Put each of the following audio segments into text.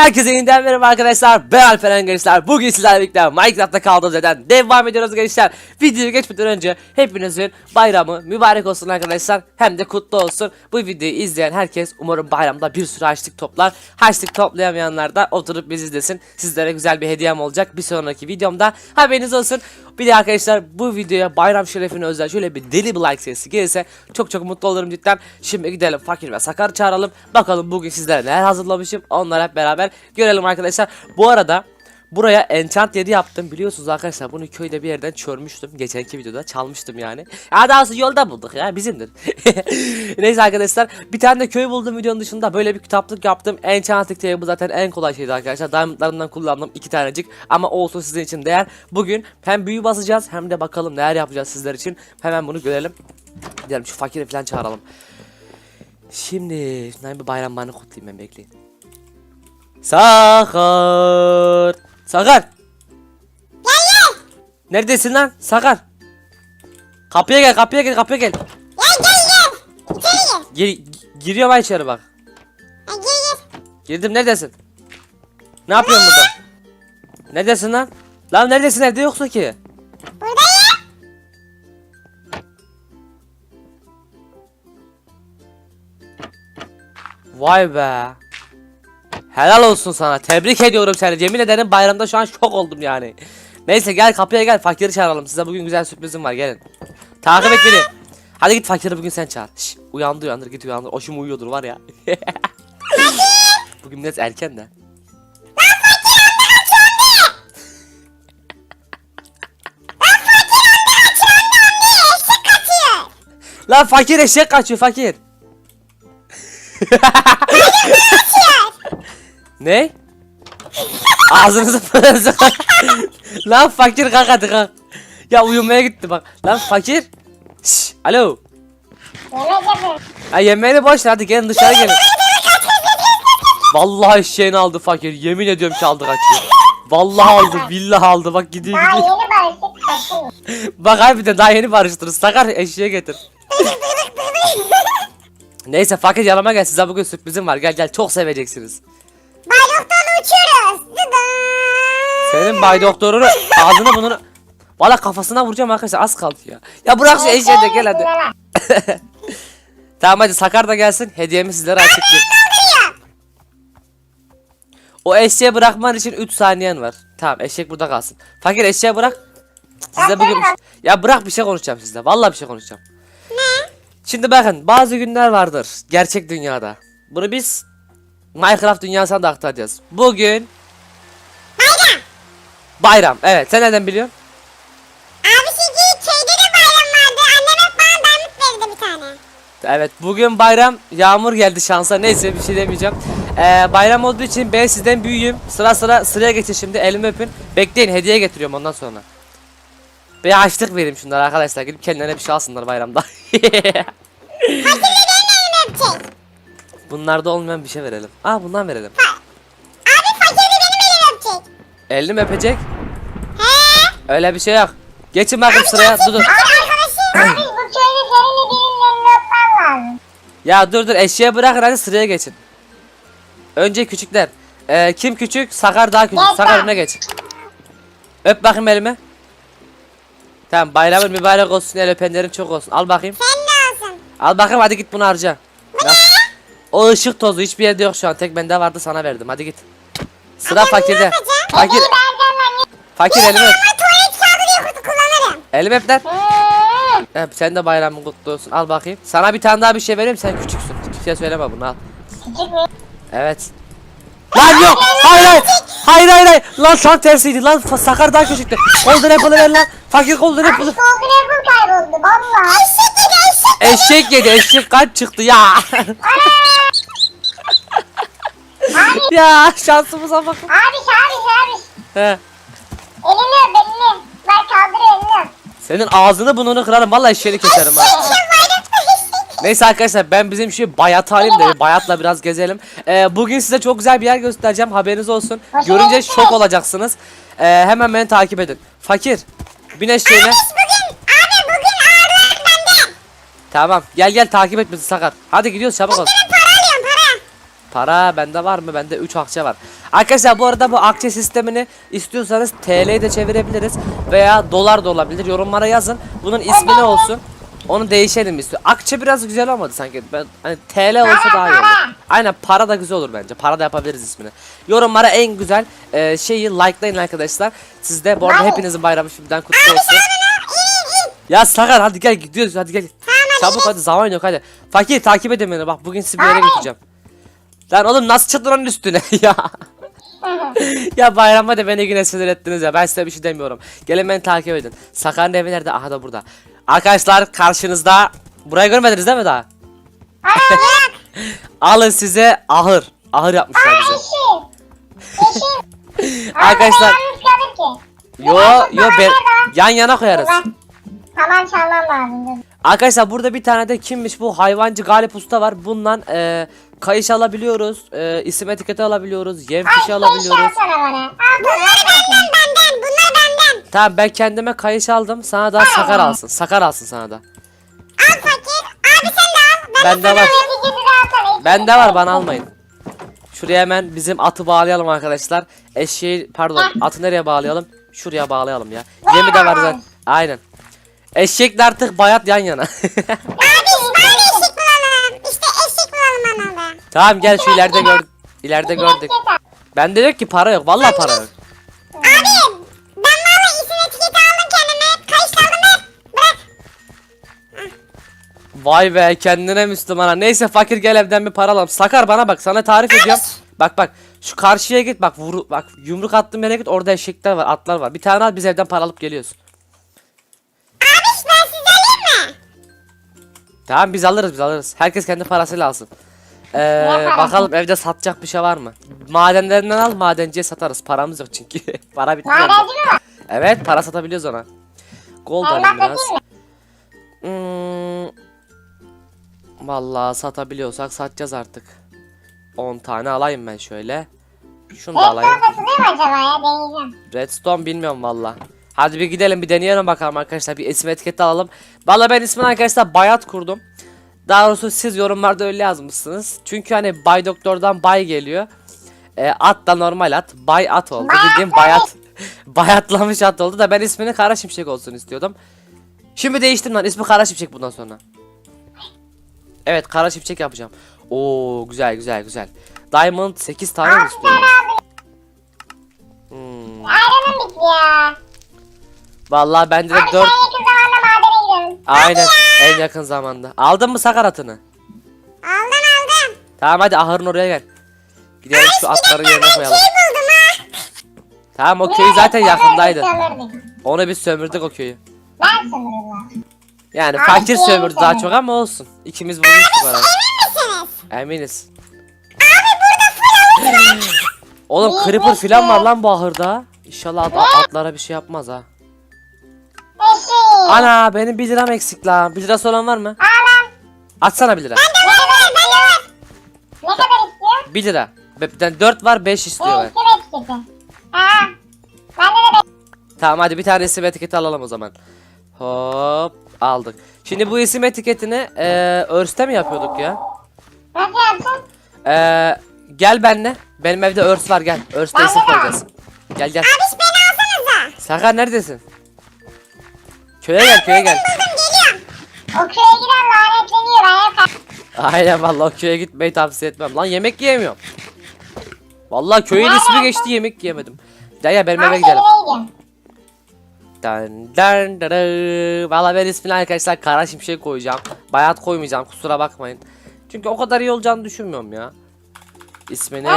Herkese yeniden merhaba arkadaşlar. Ben Alperen Gençler. Bugün sizlerle birlikte Minecraft'ta kaldığımız yerden devam ediyoruz gençler. Videoyu geçmeden önce hepinizin bayramı mübarek olsun arkadaşlar. Hem de kutlu olsun. Bu videoyu izleyen herkes umarım bayramda bir sürü harçlık toplar. Harçlık toplayamayanlar da oturup bizi izlesin. Sizlere güzel bir hediyem olacak. Bir sonraki videomda haberiniz olsun. Bir de arkadaşlar bu videoya bayram şerefine özel şöyle bir deli bir like sayısı gelirse çok çok mutlu olurum cidden. Şimdi gidelim fakir ve sakar çağıralım. Bakalım bugün sizlere neler hazırlamışım. Onları hep beraber görelim arkadaşlar. Bu arada Buraya enchant 7 yaptım. Biliyorsunuz arkadaşlar bunu köyde bir yerden çörmüştüm. Geçenki videoda çalmıştım yani. Ya daha sonra yolda bulduk ya bizimdir. Neyse arkadaşlar bir tane de köy buldum videonun dışında. Böyle bir kitaplık yaptım. Enchanting Table zaten en kolay şeydi arkadaşlar. Diamondlarından kullandım iki tanecik. Ama olsun sizin için değer. Bugün hem büyü basacağız hem de bakalım neler yapacağız sizler için. Hemen bunu görelim. Gidelim şu fakiri falan çağıralım. Şimdi şundan bir bayram bana kutlayayım ben bekleyin Sakar. Sakar. Neredesin lan? Sakar. Kapıya gel, kapıya gel, kapıya gel. Ya gel gel. İçeri gir. Gir, giriyorum ben içeri bak. Ha, gir gir. Girdim neredesin? Ne yapıyorsun burada? Neredesin lan? Lan neredesin evde yoksa ki? Buradayım. Vay be. Helal olsun sana. Tebrik ediyorum seni. Yemin ederim bayramda şu an şok oldum yani. Neyse gel kapıya gel fakiri çağıralım. Size bugün güzel sürprizim var gelin. Takip et beni. Hadi git fakiri bugün sen çağır. Şş, uyandı uyandır git uyandır. O şimdi uyuyordur var ya. bugün biraz erken de. Lan fakir eşek kaçıyor fakir. ne? Ağzınızı fırınızı Lan fakir kalk hadi kalk. Ya uyumaya gitti bak. Lan fakir. Şş, alo. Ha yemeğini boş ver hadi gelin dışarı gelin. Vallahi eşeğini aldı fakir. Yemin ediyorum ki aldı kaçıyor. Vallahi aldı, billahi aldı. Bak gidiyor Daha gidiyor. yeni barıştık kaçıyor. Bak harbiden daha yeni barıştınız. Sakar eşeğe getir. Neyse fakir yanıma gel. Size bugün sürprizim var. Gel gel çok seveceksiniz. Bayraktan uçuyoruz. Dıdı. Senin bay doktorunu ağzını bununu Valla kafasına vuracağım arkadaşlar az kaldı ya. Ya bırak şu eşeği de gel hadi. Tamam hadi Sakar da gelsin. Hediyemi sizlere açıklayayım. O eşeği bırakman için 3 saniyen var. Tamam eşek burada kalsın. Fakir eşeği bırak. Size bugün ya bırak bir şey konuşacağım sizle. Vallahi bir şey konuşacağım. Ne? Şimdi bakın bazı günler vardır gerçek dünyada. Bunu biz Minecraft dünyasına da aktaracağız. Bugün Bayram. bayram. Evet sen nereden biliyorsun? Abi köyde de bayram vardı. Annem hep bana verdi bir tane. Evet bugün bayram yağmur geldi şansa neyse bir şey demeyeceğim. Ee, bayram olduğu için ben sizden büyüğüm. Sıra sıra sıraya geçin şimdi elimi öpün. Bekleyin hediye getiriyorum ondan sonra. Bir açlık vereyim şunlara arkadaşlar gidip kendilerine bir şey alsınlar bayramda. Fakirle benim elimi öpecek. Bunlarda olmayan bir şey verelim. Aa bundan verelim. Abi fakir de benim elimi öpecek. Elini mi öpecek? He? Öyle bir şey yok. Geçin bakayım sıraya dur dur. Abi arkadaşım. Abi bu köyde senin benim elini öpmem lazım. Ya dur dur eşeğe bırakın hadi sıraya geçin. Önce küçükler. Ee, kim küçük? Sakar daha küçük. Ben Sakar ben. önüne geç. Öp bakayım elimi. Tamam bayramın mübarek olsun el öpenlerin çok olsun. Al bakayım. Sen de olsun. Al bakayım hadi git bunu harca. O ışık tozu hiçbir yerde yok şu an. Tek bende vardı sana verdim. Hadi git. Sıra fakirde. Fakir, fakir elimi öp. Elimi öp lan. Öp, sen de bayramın kutlu olsun. Al bakayım. Sana bir tane daha bir şey vereyim sen küçüksün. Hiçbir şey söyleme bunu al. Evet. Lan yok. Hayır hayır. Hayır hayır hayır. Lan tam tersiydi. Lan sakar daha küçüktü. Golden apple'ı ver lan. Fakir golden apple'ı. Golden Apple kayboldu valla. Eşek yedi. Eşek kaç çıktı ya. ya şansımıza bakın. Abi abi abi. He. Elini öp elini. Ver kaldır elini öp. Senin ağzını burnunu kırarım. Vallahi eşeğini keserim ha. Neyse arkadaşlar ben bizim şu bayat alayım da bayatla biraz gezelim. Ee, bugün size çok güzel bir yer göstereceğim haberiniz olsun. Görünce şok olacaksınız. Ee, hemen beni takip edin. Fakir. Bin eşeğine. Abi. Tamam gel gel takip et bizi Sakar. Hadi gidiyoruz çabuk ol. Benim para alıyorum para. Para bende var mı? Bende 3 akçe var. Arkadaşlar bu arada bu akçe sistemini istiyorsanız TL'ye de çevirebiliriz veya dolar da olabilir. Yorumlara yazın. Bunun ismi ne olsun? Onu değişelim istiyor. Akçe biraz güzel olmadı sanki. Ben hani TL olsa daha iyi olur. Aynen para da güzel olur bence. Para da yapabiliriz ismini. Yorumlara en güzel e, şeyi likelayın arkadaşlar. Siz de bu arada hepinizin bayramı şimdiden kutlu olsun. Ya Sakar hadi gel gidiyoruz hadi gel. Çabuk hadi zaman yok hadi. Fakir takip edin beni bak bugün sizi bir yere götüreceğim. Lan oğlum nasıl çıktın onun üstüne ya. ya bayramda da beni yine sinir ettiniz ya ben size bir şey demiyorum. Gelin beni takip edin. Sakar'ın evi nerede? Aha da burada. Arkadaşlar karşınızda. Burayı görmediniz değil mi daha? Alın size ahır. Ahır yapmışlar bize. Arkadaşlar yo yo ben yan yana koyarız. Tamam çalmam lazım. Arkadaşlar burada bir tane de kimmiş bu hayvancı Galip Usta var. Bundan e, kayış alabiliyoruz. E, isim etiketi alabiliyoruz. Yem fişi alabiliyoruz. Bunlar benden benden. Bunlar benden. Tamam ben kendime kayış aldım. Sana da sakar alsın. Sakar alsın sana da. Al fakir. Abi sen de al. Ben Bende var. Bende var bana almayın. Şuraya hemen bizim atı bağlayalım arkadaşlar. Eşeği pardon atı nereye bağlayalım? Şuraya bağlayalım ya. Yemi de var zaten. Aynen. Eşekle artık bayat yan yana. Abi bana eşik bulalım. İşte eşik bulalım bana da. tamam gel şu ileride gör ileride gördük. Bende yok ki para yok. Vallahi para yok. Abi ben valla isim etiketi aldım kendime. Kayıt aldım hep. Bırak. Vay be kendine Müslümana. Neyse fakir gel evden bir para alalım. Sakar bana bak sana tarif ediyorum. Bak bak şu karşıya git bak vur bak yumruk attığım yere git orada eşekler var atlar var. Bir tane al biz evden para alıp geliyoruz. Tamam biz alırız biz alırız. Herkes kendi parasıyla alsın. Ee, bakalım evde satacak bir şey var mı? Madenlerinden al madenciye satarız. Paramız yok çünkü. para bitti. Madenci mi? Evet para satabiliyoruz ona. Gold alayım biraz. Hmm, vallahi satabiliyorsak satacağız artık. 10 tane alayım ben şöyle. Şunu da alayım. Redstone satılıyor mu acaba ya? Deneyeceğim. Redstone bilmiyorum valla. Hadi bir gidelim bir deneyelim bakalım arkadaşlar. Bir isim etiketi alalım. Valla ben ismini arkadaşlar Bayat kurdum. Daha doğrusu siz yorumlarda öyle yazmışsınız. Çünkü hani Bay Doktor'dan Bay geliyor. E, at da normal at. Bay at oldu. Bayat Bildiğin bayat. Bayatlamış at oldu da ben ismini Kara Şimşek olsun istiyordum. Şimdi değiştim lan. ismi Kara Şimşek bundan sonra. Evet Kara Şimşek yapacağım. Oo güzel güzel güzel. Diamond 8 tane mi istiyorum? Vallahi bende de Abi 4 sen yakın zamanda madene gidelim. Aynen en yakın zamanda. Aldın mı sakar atını? Aldım aldım. Tamam hadi ahırın oraya gel. Gidelim şu atları yerine Ben koyalım. şey buldum ha. Tamam o köy zaten yakındaydı. Sömürdük. Onu biz sömürdük o köyü. Ben lan. Yani Abi, fakir diğerini sömürdü daha çok ama olsun. İkimiz bulmuştuk arada. Emin misiniz? Eminiz. Abi burada full havuz var. Oğlum creeper nasıl? filan var lan bu ahırda. İnşallah at- atlara bir şey yapmaz ha. Ana benim 1 liram eksik lan. 1 lirası olan var mı? Ağlam. Atsana 1 lira. Ne kadar istiyor? Ne kadar istiyor? 1 lira. Be- 4 var 5 istiyor ben. Evet, kim etiketi? Aa. Bende de Tamam hadi bir tane isim etiketi alalım o zaman. Hop aldık. Şimdi bu isim etiketini eee örste mi yapıyorduk ya? Nasıl yaptın? Eee gel benle. Benim evde örs var gel. Örste isim koyacağız. Gel gel. Abi beni alsanıza. Sakar neredesin? Köye gel köye gel. O köye giden lanetleniyor. Yapar. Aynen vallahi o köye gitmeyi tavsiye etmem. Lan yemek yiyemiyorum. Vallahi köyün ismi geçti yemek yiyemedim. Gel ya benim eve gidelim. dın dın dın. Valla ben ismini arkadaşlar Kara Şimşek koyacağım. Bayat koymayacağım kusura bakmayın. Çünkü o kadar iyi olacağını düşünmüyorum ya. İsmini?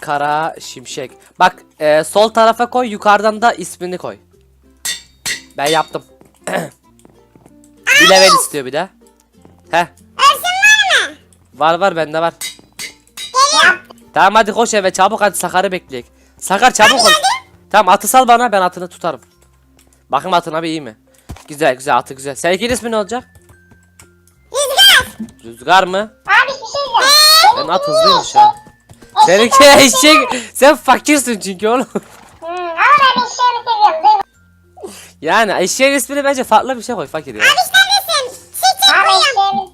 Kara Şimşek. Bak e, sol tarafa koy yukarıdan da ismini koy. Ben yaptım. Bir level istiyor bir de. Heh. Örsün var mı? Var var bende var. Yap. Tamam hadi koş eve çabuk hadi Sakar'ı bekleyek. Sakar çabuk ol. Tamam atı sal bana ben atını tutarım. Bakın atın abi iyi mi? Güzel güzel atı güzel. Seninki ismi ne olacak? Rüzgar. Rüzgar mı? Abi bir şey diyeceğim. Ben at hızlıymış ha. Seninki eşek. Sen fakirsin çünkü oğlum. Yani eşeğin ismini bence farklı bir şey koy fakir ya. Abi neredesin? Çiçek Abi koyuyorum.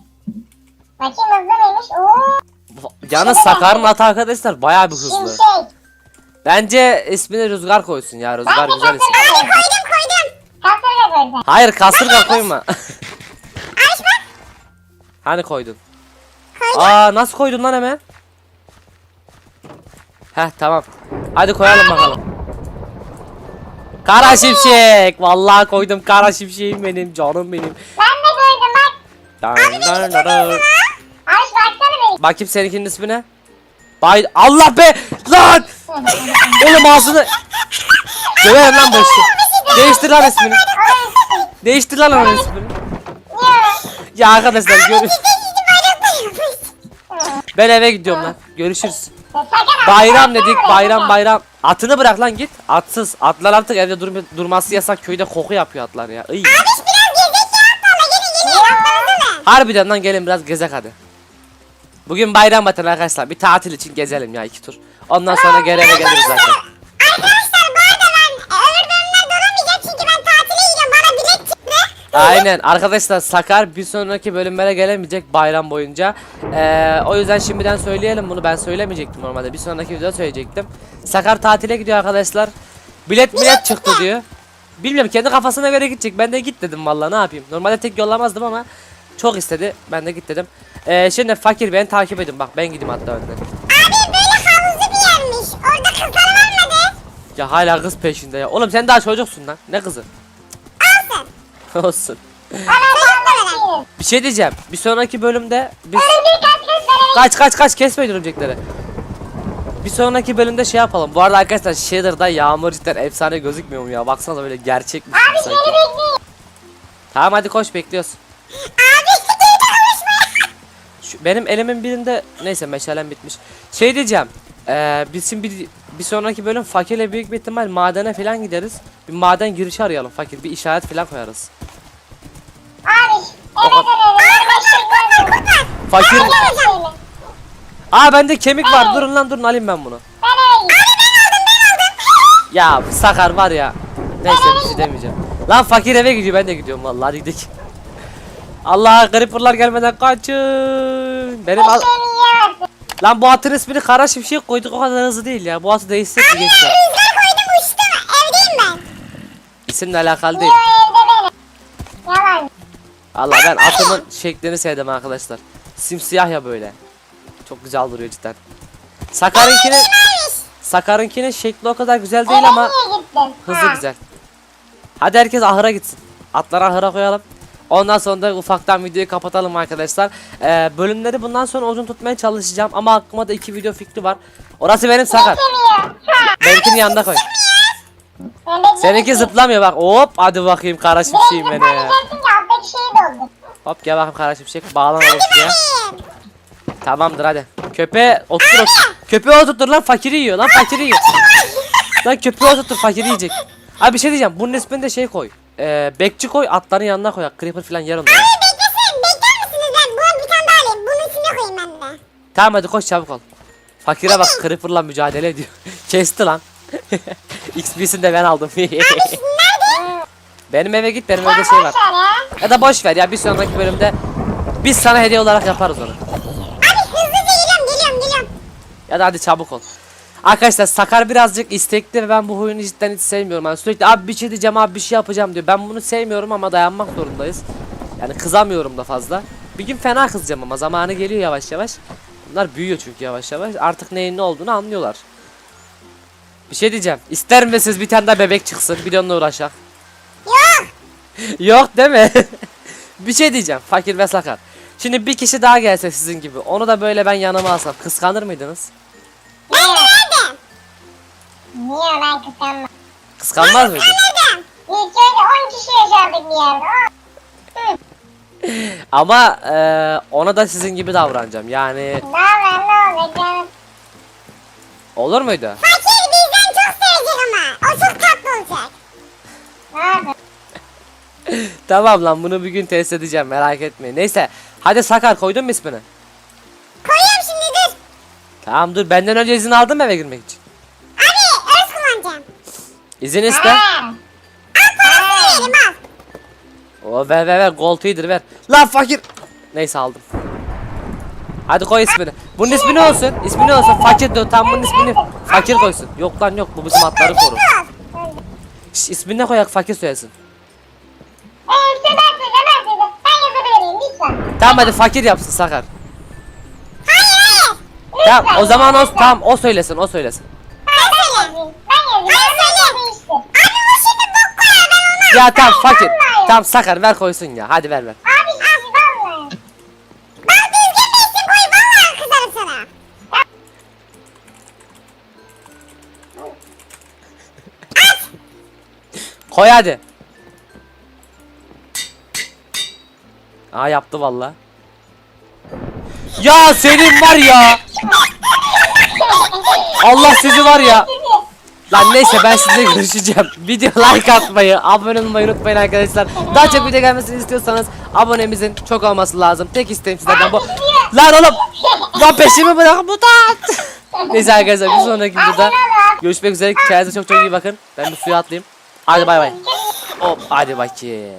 Bakayım hızlı mıymış? Oo. Yalnız Sakar'ın atı arkadaşlar bayağı bir hızlı. Şimşek. Bence ismini Rüzgar koysun ya. Rüzgar Ben de güzel isim. kasırga koydum. Koydum koydum. Kasırga koydum. Hayır kasırga koyma. Aç bak. hani koydun? Koydum. Aa nasıl koydun lan hemen? Heh tamam. Hadi koyalım bakalım. Kara şimşek. Vallahi koydum kara şimşeğim benim canım benim. Ben de koydum bak. Dan, dan, dan, dan. Aç baksana beni. Bakayım seninkinin ismi ne? Bay Allah be lan! Oğlum ağzını Döverim lan işi. Değiştir lan ismini. Değiştir lan onun ismini. Ya arkadaşlar görüş. Ben eve gidiyorum lan. Görüşürüz. Bayram dedik bayram bayram. Atını bırak lan git. Atsız. Atlar artık evde dur durması yasak. Köyde koku yapıyor atlar ya. Iy. Biraz gezek ya atlarla gelin gelin mı? Harbiden lan gelin biraz gezek hadi. Bugün bayram batır arkadaşlar. Bir tatil için gezelim ya iki tur. Ondan sonra geri eve geliriz zaten. Arkadaşlar bu arada ben e, öbür bölümler dolamayacağım çünkü ben tatile gidiyorum bana bilet çıktı. Aynen arkadaşlar Sakar bir sonraki bölümlere gelemeyecek bayram boyunca. Ee, o yüzden şimdiden söyleyelim bunu ben söylemeyecektim normalde bir sonraki videoda söyleyecektim. Sakar tatile gidiyor arkadaşlar. Bilet bilet çıktı diyor. Bilmiyorum kendi kafasına göre gidecek. Ben de git dedim vallahi ne yapayım. Normalde tek yollamazdım ama çok istedi. Ben de git dedim. Ee, şimdi fakir beni takip edin bak ben gideyim hatta önden. Abi böyle havuzlu bir yermiş. Orada kızlar var mıdır? Ya hala kız peşinde ya. Oğlum sen daha çocuksun lan. Ne kızı? Olsun. Bir şey diyeceğim. Bir sonraki bölümde biz Kaç kaç kaç kesmeyin örümcekleri. Bir sonraki bölümde şey yapalım. Bu arada arkadaşlar Shader'da yağmur cidden efsane gözükmüyor mu ya? Baksanıza böyle gerçekmiş Abi sanki. seni bekliyorum. Tamam hadi koş bekliyoruz. Abi geri konuşma. Şu, benim elimin birinde neyse meşalem bitmiş. Şey diyeceğim. Eee biz şimdi bir, bir sonraki bölüm fakirle büyük bir ihtimal madene falan gideriz. Bir maden girişi arayalım fakir. Bir işaret falan koyarız. Abi evet evet. Ben bekliyorum. Fakir. Gel şöyle. Aa bende kemik var. Durun lan durun alayım ben bunu. Ben eve Ya Sakar var ya. Neyse bir şey demeyeceğim. Lan fakir eve gidiyor ben de gidiyorum vallahi gidelim. Allah creeperlar gelmeden kaçın. Benim al- Lan bu atın ismini kara şimşek koyduk o kadar hızlı değil ya. Bu atı değişsek mi geçti? Rüzgar koydum uçtum. Evdeyim ben. İsimle alakalı değil. evde benim. Yalan. Allah ben atımın şeklini sevdim arkadaşlar. Simsiyah ya böyle. Çok güzel duruyor cidden. Sakar'ınkinin Sakar'ınkinin şekli o kadar güzel değil ama niye gittin? Ha. güzel. Hadi herkes ahıra gitsin. Atları ahıra koyalım. Ondan sonra da ufaktan videoyu kapatalım arkadaşlar. Ee, bölümleri bundan sonra uzun tutmaya çalışacağım ama aklıma da iki video fikri var. Orası benim. Ha. Benimkinin yanında koy. Seninki zıplamıyor bak. Hop hadi bakayım kara şimşeğim beni. Hop gel bakayım kara şimşek. Bağlan şuraya. Tamamdır hadi. Köpeğe otur otur. Köpeğe oturtur lan fakiri yiyor lan fakiri yiyor. lan köpeğe oturtur fakiri yiyecek. Abi bir şey diyeceğim. Bunun ismini de şey koy. Ee, bekçi koy atların yanına koy. Creeper falan yer onları. Abi beklesin. Bekler misiniz ben? Bu bir tane daha alayım. Bunun içine koyayım ben de. Tamam hadi koş çabuk ol. Fakire bak Creeper'la mücadele ediyor. Kesti lan. XP'sini de ben aldım. Nerede? benim eve git benim evde şey var. Ya da boş ver ya bir sonraki bölümde biz sana hediye olarak yaparız onu. Abi hızlıca geliyorum geliyorum geliyorum. Ya da hadi çabuk ol. Arkadaşlar Sakar birazcık istekli ve ben bu oyunu cidden hiç sevmiyorum. Yani sürekli abi bir şey diyeceğim abi bir şey yapacağım diyor. Ben bunu sevmiyorum ama dayanmak zorundayız. Yani kızamıyorum da fazla. Bir gün fena kızacağım ama zamanı geliyor yavaş yavaş. Bunlar büyüyor çünkü yavaş yavaş. Artık neyin ne olduğunu anlıyorlar. Bir şey diyeceğim. İster misiniz bir tane daha bebek çıksın? Bir de onunla uğraşak. Yok. Yok değil mi? bir şey diyeceğim. Fakir ve Sakar. Şimdi bir kişi daha gelse sizin gibi. Onu da böyle ben yanıma alsam. Kıskanır mıydınız? Niye ben kıskanmam? Kıskanmaz mıydın? Nerede? İlk önce 10 kişi yaşardık bir yerde. Ama eee, ona da sizin gibi davranacağım. Yani Ne haber ne olacak canım? olur muydu? Fakir bizden çok sevecek ama. O çok tatlı olacak. Ne tamam lan bunu bir gün test edeceğim merak etmeyin. Neyse hadi Sakar koydun mu ismini? Koyuyorum şimdi dur. Tamam dur benden önce izin aldın mı eve girmek için? İzin iste. Verelim al. O ver ver ver gold feeder ver. Lan fakir. Neyse aldım. Hadi koy ismini. Bunun ismi ne olsun? İsmi ne olsun? Fakir diyor. Tam bunun ismini fakir koysun. Yok lan yok. Bu bizim atları korur. Şş, ismini ne koyak fakir söylesin. İşte ben ben yazıvereyim lütfen. Tamam hadi fakir yapsın Sakar. Hayır hayır. Tamam o zaman o tamam o söylesin o söylesin. Ben yazayım. Ben yazayım. Ben yazayım işte. Abi bu şimdi bok koyar ben ona. Ya tamam fakir. Tamam Sakar ver koysun ya. Hadi ver ver. Abi şimdi vallahi. Bak düzgün bir isim koy vallahi kızarım sana. Koy hadi. Aa yaptı valla. Ya senin var ya. Allah sizi var ya. Lan neyse ben sizinle görüşeceğim. Video like atmayı, abone olmayı unutmayın arkadaşlar. Daha çok video gelmesini istiyorsanız abonemizin çok olması lazım. Tek isteğim sizlerden bu. Lan oğlum. Lan peşimi bırak bu da. Neyse arkadaşlar bir sonraki videoda görüşmek üzere. Kendinize çok çok iyi bakın. Ben bir suya atlayayım. Hadi bay bay. Hop hadi bakayım.